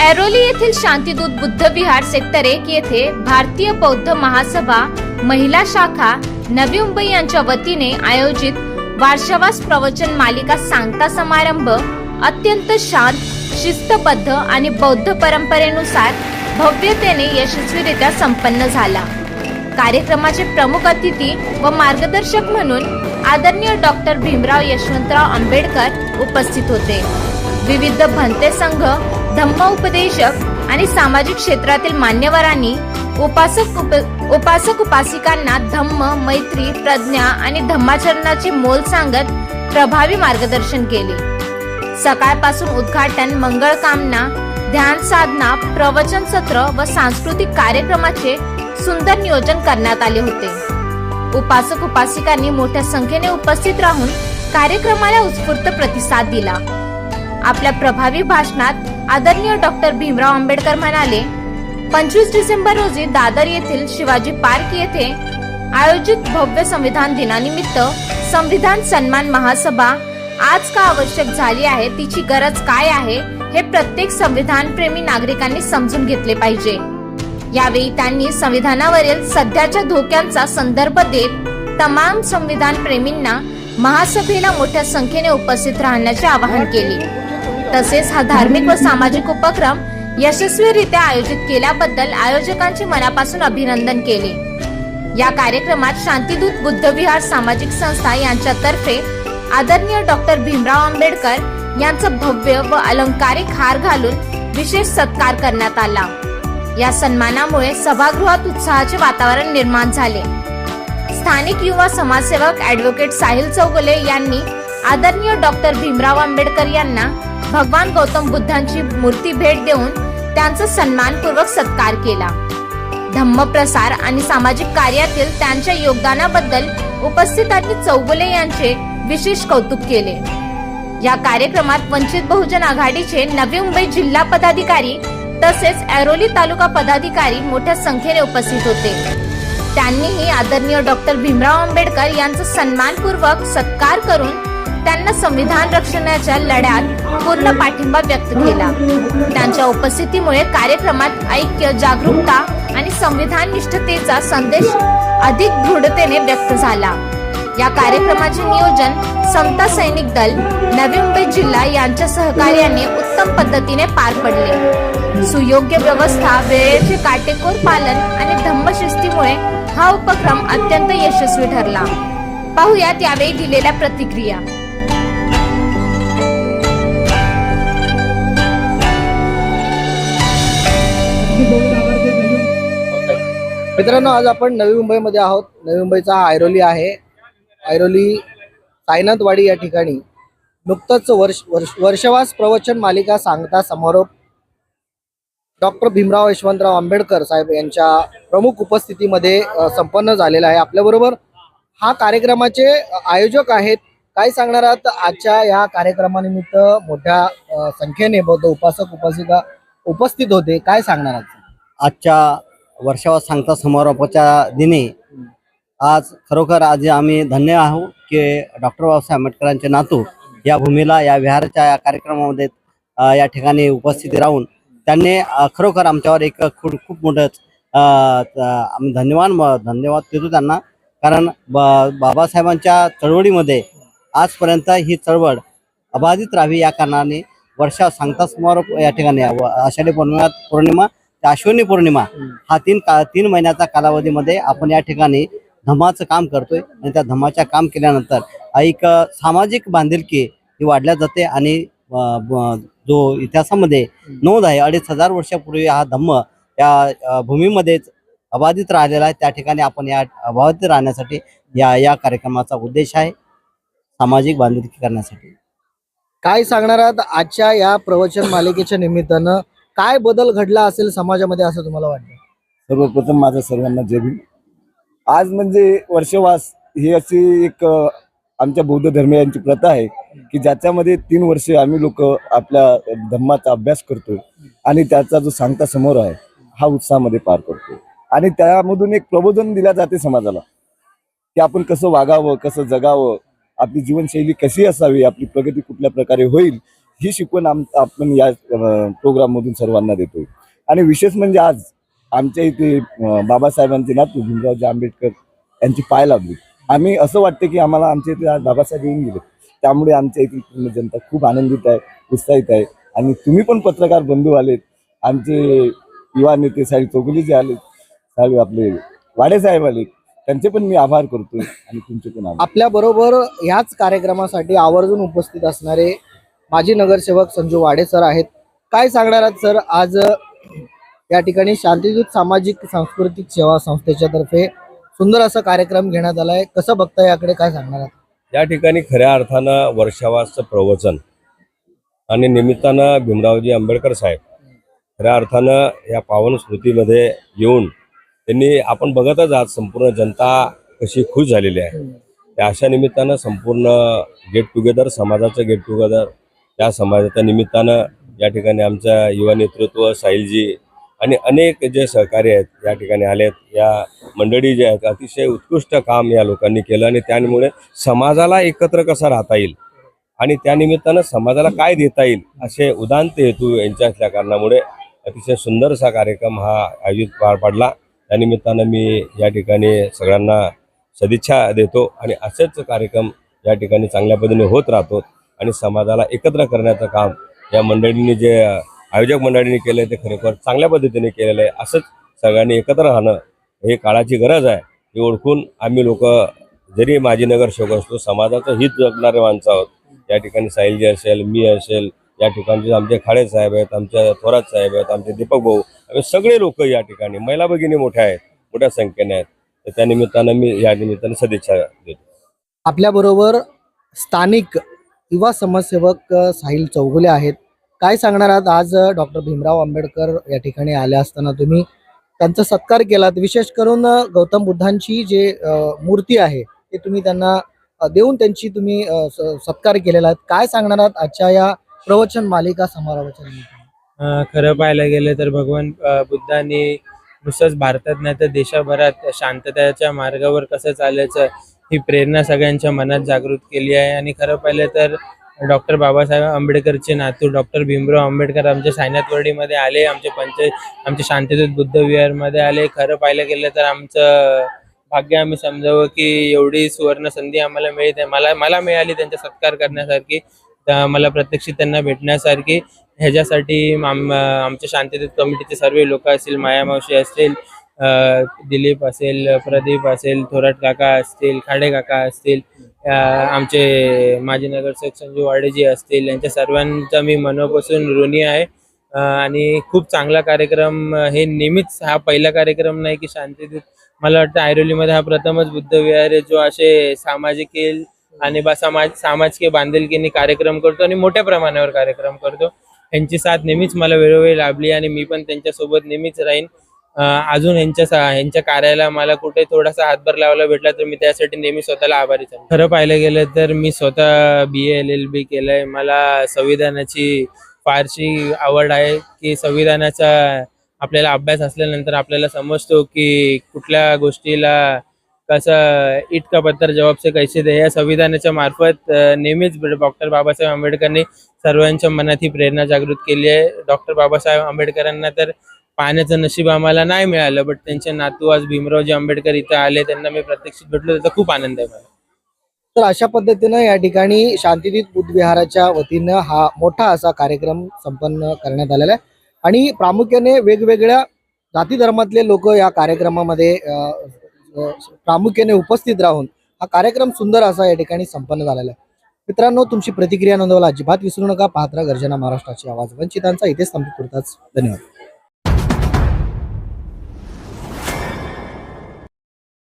ऐरोली येथील शांतीदूत बुद्ध विहार सेक्टर एक येथे भारतीय बौद्ध महासभा महिला शाखा नवी मुंबई यांच्या वतीने आयोजित वार्षवास प्रवचन मालिका सांगता समारंभ अत्यंत शांत शिस्तबद्ध आणि बौद्ध परंपरेनुसार भव्यतेने यशस्वीरित्या संपन्न झाला. कार्यक्रमाचे प्रमुख अतिथी व मार्गदर्शक म्हणून आदरणीय डॉक्टर भीमराव यशवंतराव आंबेडकर उपस्थित होते. विविध भंते संघ धम्म उपदेशक आणि सामाजिक क्षेत्रातील मान्यवरांनी उपासक उप उपासक उपासिकांना धम्म मैत्री प्रज्ञा आणि धम्माचरणाचे मोल सांगत प्रभावी मार्गदर्शन केले. सकाळपासून उद्घाटन मंगळ कामना ध्यान साधना प्रवचन सत्र व सांस्कृतिक कार्यक्रमाचे सुंदर नियोजन करण्यात आले होते. उपासक उपासिकांनी मोठ्या संख्येने उपस्थित राहून कार्यक्रमाला उत्स्फूर्त प्रतिसाद दिला. आपल्या प्रभावी भाषणात आदरणीय डॉक्टर भीमराव आंबेडकर म्हणाले पंचवीस डिसेंबर रोजी दादर येथील शिवाजी पार्क येथे आयोजित भव्य संविधान दिनानिमित्त संविधान सन्मान महासभा आज का आवश्यक झाली आहे तिची गरज काय आहे हे प्रत्येक संविधान प्रेमी नागरिकांनी समजून घेतले पाहिजे. यावेळी त्यांनी संविधानावरील सध्याच्या धोक्यांचा संदर्भ देत तमाम संविधान प्रेमींना महासभेला मोठ्या संख्येने उपस्थित राहण्याचे आवाहन केले. तसेच हा धार्मिक व सामाजिक उपक्रम यशस्वीरित्या आयोजित केल्याबद्दल आयोजकांचे मनापासून अभिनंदन केले. या कार्यक्रमात शांतीदूत बुद्धविहार सामाजिक संस्था यांच्यातर्फे आदरणीय डॉक्टर भीमराव आंबेडकर यांचं भव्य व अलंकारिक हार घालून विशेष सत्कार करण्यात आला. या सन्मानामुळे सभागृहात उत्साहाचे वातावरण निर्माण झाले. स्थानिक युवा समाजसेवक ऍडव्होकेट साहिल चौगुले यांनी आदरणीय डॉक्टर भीमराव आंबेडकर यांना भगवान गौतम बुद्धांची मूर्ती भेट देऊन त्यांचा सन्मानपूर्वक सत्कार केला. धम्मप्रसार आणि सामाजिक कार्यातील त्यांच्या योगदानाबद्दल उपस्थितांनी चौगुले यांचे विशेष कौतुक केले. या कार्यक्रमात वंचित बहुजन आघाडीचे नवी मुंबई जिल्हा पदाधिकारी तसेच ऐरोली तालुका पदाधिकारी मोठ्या संख्येने उपस्थित होते. त्यांनीही आदरणीय डॉक्टर भीमराव आंबेडकर यांचा सन्मानपूर्वक सत्कार करून त्यांना संविधान रक्षणाच्या लढ्यात पूर्ण पाठिंबा व्यक्त केला. त्यांच्या उपस्थितीमुळे कार्यक्रमात ऐक्य जागरूकता आणि संविधान निष्ठतेचा संदेश अधिक दृढतेने व्यक्त झाला. या कार्यक्रमाचे नियोजन समता सैनिक दल नवी मुंबई जिल्हा यांच्या सहकार्याने उत्तम पद्धतीने पार पडले. सुयोग्य व्यवस्था वेळेचे काटेकोर पालन आणि धम्मशिस्तीमुळे हा उपक्रम अत्यंत यशस्वी ठरला. पाहुयात यावेळी दिलेल्या प्रतिक्रिया. मित्रांनो आज आपण नवी मुंबईमध्ये आहोत. नवी मुंबईचा हा ऐरोली आहे. ऐरोली सायनाथवाडी या ठिकाणी नुकतंच वर्ष वर्ष वर्षवास प्रवचन मालिका सांगता समारोप डॉक्टर भीमराव यशवंतराव आंबेडकर साहेब यांच्या प्रमुख उपस्थितीमध्ये संपन्न झालेला आहे. आपल्याबरोबर हा कार्यक्रमाचे आयोजक आहेत. काय सांगणार आहात? आजच्या या कार्यक्रमानिमित्त मोठ्या संख्येने बौद्ध उपासक उपासिका उपस्थित होते. काय सांगणार आहात? आजच्या वर्षावा सांगता समारोपाच्या दिनी आज खरोखर आज आम्ही धन्य आहोत की डॉक्टर बाबासाहेब आंबेडकरांचे नातू या भूमीला या विहाराच्या या कार्यक्रमामध्ये या ठिकाणी उपस्थित राहून त्यांनी खरोखर आमच्यावर एक खूप खूप मोठं आम्ही धन्यवाद धन्यवाद देतो त्यांना. कारण बा बाबासाहेबांच्या चळवळीमध्ये आजपर्यंत ही चळवळ अबाधित राहावी या कारणाने वर्षा सांगता समारोप या ठिकाणी आषाढी पौर्णिमा पौर्णिमा ते अश्विनी पौर्णिमा हा तीन का तीन महिन्याचा कालावधीमध्ये आपण या ठिकाणी धम्माचं काम करतोय. आणि त्या धम्माच्या काम केल्यानंतर एक सामाजिक बांधिलकी ही वाढल्या जाते आणि जो इतिहासामध्ये नोंद आहे अडीच हजार वर्षापूर्वी हा धम्म या भूमीमध्येच अबाधित राहिलेला आहे. त्या ठिकाणी आपण या अबाधित राहण्यासाठी या या कार्यक्रमाचा उद्देश आहे सामाजिक बांधिलकी करण्यासाठी. काय सांगणार आहात? आजच्या या प्रवचन मालिकेच्या निमित्तानं काय बदल घडला असेल समाजामध्ये असं तुम्हाला वाटतं? सर्वप्रथम माझं सर्वांना जय भीम. आज म्हणजे वर्षवास ही अशी एक अ, आमच्या बौद्ध धर्मियांची प्रथा आहे की ज्याच्यामध्ये तीन वर्ष आम्ही लोक आपल्या धम्माचा अभ्यास करतोय आणि त्याचा जो सांगता समोर आहे हा उत्साहामध्ये पार करतो आणि त्यामधून एक प्रबोधन दिल्या जाते समाजाला की आपण कसं वागावं कसं जगावं आपली जीवनशैली कशी असावी आपली प्रगती कुठल्या प्रकारे होईल ही शिकवण आम आपण या प्रोग्राममधून सर्वांना देतोय. आणि विशेष म्हणजे आज आमच्या इथे बाबासाहेबांचे नातू भीमरावजी आंबेडकर यांची पाय लागली. आम्ही असं वाटतं की आम्हाला आमच्या इथे आज बाबासाहेब येऊन गेले. त्यामुळे आमच्या इथे पूर्ण जनता खूप आनंदित आहे उत्साहित आहे. आणि तुम्ही पण पत्रकार बंधू आलेत. आमचे युवा नेते साहेब चौगुले जे आले साहेब आपले वाडे साहेब आले त्यांचे पण मी आभार करतो आणि तुमचे पण आभार. आपल्या बरोबर ह्याच कार्यक्रमासाठी आवर्जून उपस्थित असणारे माजी नगरसेवक संजू वाडे सर आहेत. काय सांगणार आहात सर? आज या ठिकाणी शांतिदूत सामाजिक सांस्कृतिक सेवा संस्थेच्या तर्फे सुंदर असा कार्यक्रम घेण्यात आलाय. कसं बघता याकडे? काय सांगणार आहात? या ठिकाणी खऱ्या अर्थानं वर्षावासचं प्रवचन आणि निमित्तानं भीमरावजी आंबेडकर साहेब खऱ्या अर्थानं या पावन स्मृतीमध्ये येऊन त्यांनी आपण बघतच आहात संपूर्ण जनता कशी खुश झालेली आहे. त्या अशा निमित्तानं संपूर्ण गेट टुगेदर समाजाचं गेट टुगेदर त्या समाजाच्या निमित्तानं या ठिकाणी आमच्या युवा नेतृत्व साहिलजी आणि अनेक जे सहकारी आहेत या ठिकाणी आले आहेत या मंडळी जे आहेत अतिशय उत्कृष्ट काम या लोकांनी केलं आणि त्यामुळे समाजाला एकत्र कसा राहता येईल आणि त्यानिमित्तानं समाजाला काय देता येईल असे उदांत हेतू यांच्या असल्या कारणामुळे अतिशय सुंदरसा कार्यक्रम हा आयोजित पार पडला. त्यानिमित्तानं मी या ठिकाणी सगळ्यांना सदिच्छा देतो आणि असेच कार्यक्रम या ठिकाणी चांगल्या पद्धतीने होत राहतो. आणि समाजाला एकत्र करण्याचं काम या मंडळींनी जे आयोजक मंडळींनी केलं आहे ते खरोखर चांगल्या पद्धतीने केलेलं आहे. असंच सगळ्यांनी एकत्र राहणं हे काळाची गरज आहे. हे ओळखून आम्ही लोक जरी माजी नगरसेवक असतो समाजाचं हित जगणारे माणसं आहोत. या ठिकाणी साहिलजी असेल मी असेल या ठिकाणचे आमचे खाडे साहेब आहेत आमच्या थोरात साहेब आहेत आमचे दीपक भाऊ आम्ही सगळे लोक या ठिकाणी महिला भगिनी मोठ्या आहेत मोठ्या संख्येने आहेत. तर त्या निमित्तानं मी या निमित्तानं सदिच्छा देतो. आपल्याबरोबर स्थानिक युवा समाजसेवक साहिल चौगुले आहेत. काय सांगणार आहात? आज डॉक्टर भीमराव आंबेडकर या ठिकाणी आले असताना तुम्ही. त्यांचा सत्कार केलात. विशेष करून गौतम बुद्धांची जे मूर्ती आहे ते तुम्ही त्यांना देऊन त्यांची तुम्ही स- सत्कार केलेला आहे. काय सांगणार आहात? आजच्या या प्रवचन मालिका समारोहाच्या निमित्ताने. खरं पाहायला गेलं तर भगवान बुद्धांनी नुसतंच भारतात नाही तर देशभरात शांततेच्या मार्गावर कसं चालायचं ही प्रेरणा सगळ्यांच्या मनात जागृत केली आहे. आणि खरं पाहिलं तर डॉक्टर बाबासाहेब आंबेडकरचे नातू डॉक्टर भीमराव आंबेडकर आमच्या सायनाथवाडीमध्ये आले आमचे पंच आमचे शांतीदूत बुद्ध विहारमध्ये आले. खरं पाहिलं गेलं तर आमचं भाग्य आम्ही समजावं की एवढी सुवर्ण संधी आम्हाला मिळते. मला मला मिळाली त्यांचा सत्कार करण्यासारखी. मला प्रत्यक्ष त्यांना भेटण्यासारखी. ह्याच्यासाठी आम आमच्या शांतीदूत कमिटीचे सर्व लोक असतील माया मावशी असतील दिलीप असेल प्रदीप असेल थोराट काका असतील खाडे काका असतील आमचे माजी नगरसेवक संजू वाडेजी असतील यांच्या सर्वांचा मी मनापासून ऋणी आहे. आणि खूप चांगला कार्यक्रम हे नेहमीच हा पहिला कार्यक्रम नाही की शांतीदूत मला वाटतं ऐरोलीमध्ये हा प्रथमच बुद्ध विहार आहे जो असे सामाजिक आणि बा समाज सामाजिक बांधिलकीने कार्यक्रम करतो आणि मोठ्या प्रमाणावर कार्यक्रम करतो. यांची साथ नेहमीच मला वेळोवेळी लाभली आणि मी पण त्यांच्यासोबत नेहमीच राहीन. अजून यांच्या यांच्या कार्याला मला कुठे थोडासा हातभार लावायला भेटला तर मी त्यासाठी नेहमी स्वतःला आभारी आहे खरं पाहायला गेलं तर मी स्वतः बी एल एल बी केलंय. मला संविधानाची फारशी आवड आहे की संविधानाचा आपल्याला अभ्यास असल्यानंतर आपल्याला समजतो की कुठल्या गोष्टीला कसं इतका पत्तर जबाबचे कैसे दे या संविधानाच्या मार्फत नेहमीच डॉक्टर बाबासाहेब आंबेडकरनी सर्वांच्या मनात ही प्रेरणा जागृत केली आहे. डॉक्टर बाबासाहेब आंबेडकरांना तर पाहण्याचं नशीब आम्हाला नाही मिळालं बट त्यांचे नातू आज भीमरावजी आंबेडकर इथं आले त्यांना मी प्रत्यक्ष भेटलो त्याचा खूप आनंद आहे मला. तर अशा पद्धतीनं या ठिकाणी शांतिदीप बुद्धविहाराच्या वतीनं हा मोठा असा कार्यक्रम संपन्न करण्यात आलेला आहे. आणि प्रामुख्याने वेगवेगळ्या जाती धर्मातले लोक या कार्यक्रमामध्ये प्रामुख्याने उपस्थित राहून हा कार्यक्रम सुंदर असा या ठिकाणी संपन्न झालेला आहे. मित्रांनो तुमची प्रतिक्रिया नोंदवायला अजिबात विसरू नका. पाहत्रा गर्जना महाराष्ट्राची आवाज. वंचितांचा इथेच संपत धन्यवाद.